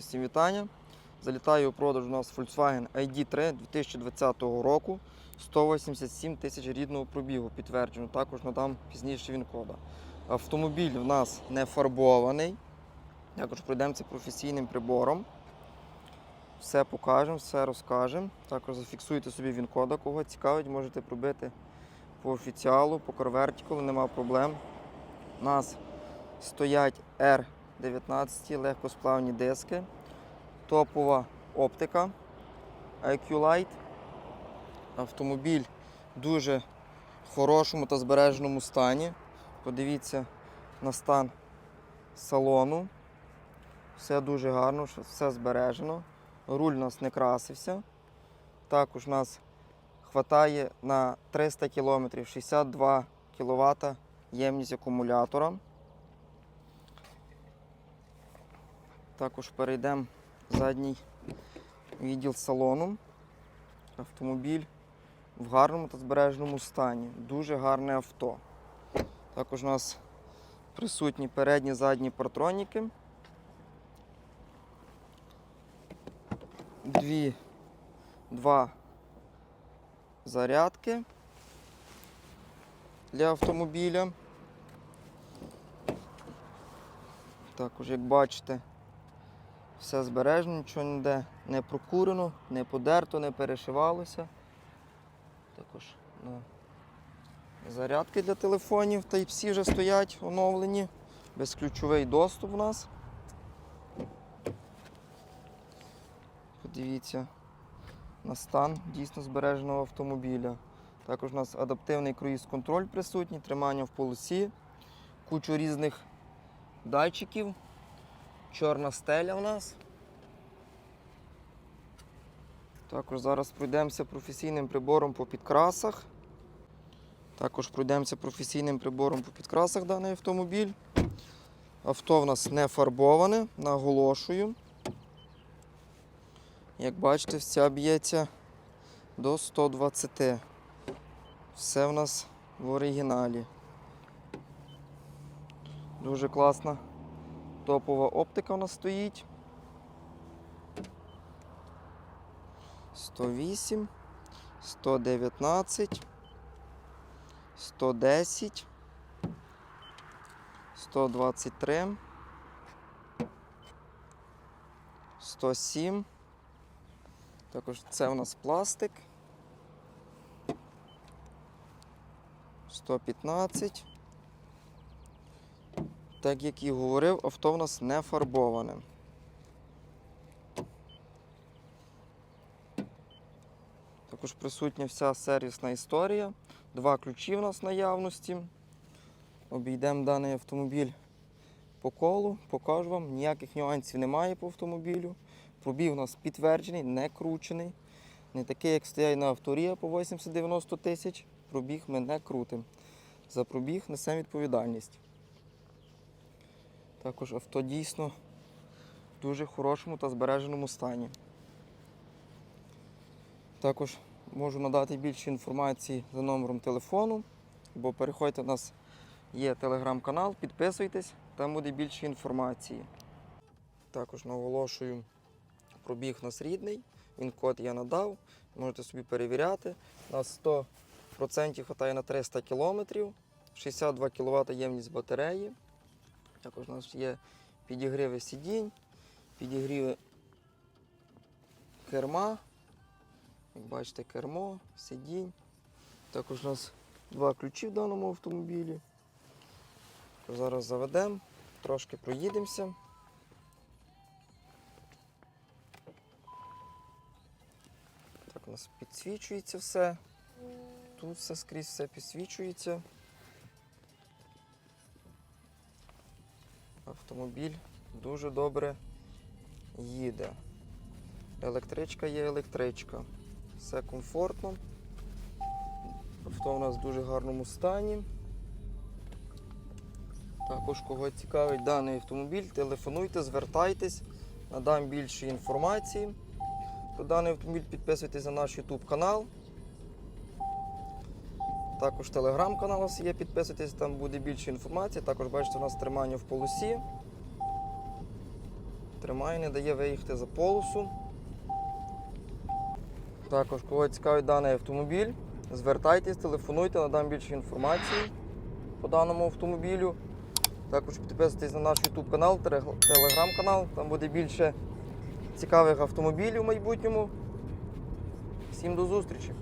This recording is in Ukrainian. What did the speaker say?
Всім вітання. Залітає у продаж у нас Volkswagen ID3 2020 року. 187 тисяч рідного пробігу підтверджено. Також надам пізніше він кода. Автомобіль в нас не фарбований. Також пройдемося професійним прибором. Все покажемо, все розкажемо. Також зафіксуйте собі він кода, кого цікавить, можете пробити по офіціалу, по CarVertical, нема проблем. У нас стоять R19 легкосплавні диски, топова оптика IQ Light. Автомобіль в дуже хорошому та збереженому стані. Подивіться на стан салону. Все дуже гарно, все збережено. Руль у нас не красився. Також у нас хватає на 300 км 62 кВт ємність акумулятора. Також перейдемо задній відділ салону. Автомобіль в гарному та збереженому стані. Дуже гарне авто. Також у нас присутні передні задні партроніки. Дві, два зарядки для автомобіля. Також, як бачите, все збережено, нічого ніде не прокурено, не подерто, не перешивалося. Також ну, зарядки для телефонів Type-C вже стоять оновлені. Безключовий доступ у нас. Подивіться на стан дійсно збереженого автомобіля. Також у нас адаптивний круїз-контроль присутній, тримання в полосі, кучу різних датчиків. Чорна стеля у нас. Також зараз пройдемося професійним прибором по підкрасах. Також пройдемося професійним прибором по підкрасах даний автомобіль. Авто в нас не фарбоване, наголошую. Як бачите, вся б'ється до 120. Все в нас в оригіналі. Дуже класна топова оптика у нас стоїть. 108, 119, 110, 123, 107. Також це у нас пластик. 115. Так як і говорив, авто в нас не фарбоване. Також присутня вся сервісна історія. Два ключі в нас наявності. Обійдемо даний автомобіль по колу, покажу вам. Ніяких нюансів немає по автомобілю. Пробіг у нас підтверджений, не кручений. Не такий, як стоять на авторія по 80-90 тисяч. Пробіг ми не крутимо. За пробіг несемо відповідальність. Також авто дійсно в дуже хорошому та збереженому стані. Також можу надати більше інформації за номером телефону, або переходьте, у нас є телеграм-канал, підписуйтесь, там буде більше інформації. Також наголошую, пробіг у нас рідний, він код я надав, можете собі перевіряти. Нас 100% хватає на 300 км, 62 кВт ємність батареї. Також у нас є підігріви сидінь, підігріви керма. Як бачите, кермо, сидінь. Також у нас два ключі в даному автомобілі. Зараз заведемо, трошки проїдемося. Так, у нас підсвічується все. Тут все скрізь все підсвічується. Автомобіль дуже добре їде. Електричка є електричка. Все комфортно. Авто у нас в дуже гарному стані. Також, кого цікавить даний автомобіль, телефонуйте, звертайтесь, надам більше інформації. Про даний автомобіль підписуйтесь на наш YouTube канал. Також телеграм-канал у нас є, підписуйтесь, там буде більше інформації. Також бачите, у нас тримання в полосі. тримає, не дає виїхати за полосу. Також, кого цікавить даний автомобіль, звертайтесь, телефонуйте, надам більше інформації по даному автомобілю. Також підписуйтесь на наш YouTube канал, телеграм канал, там буде більше цікавих автомобілів в майбутньому. Всім до зустрічі!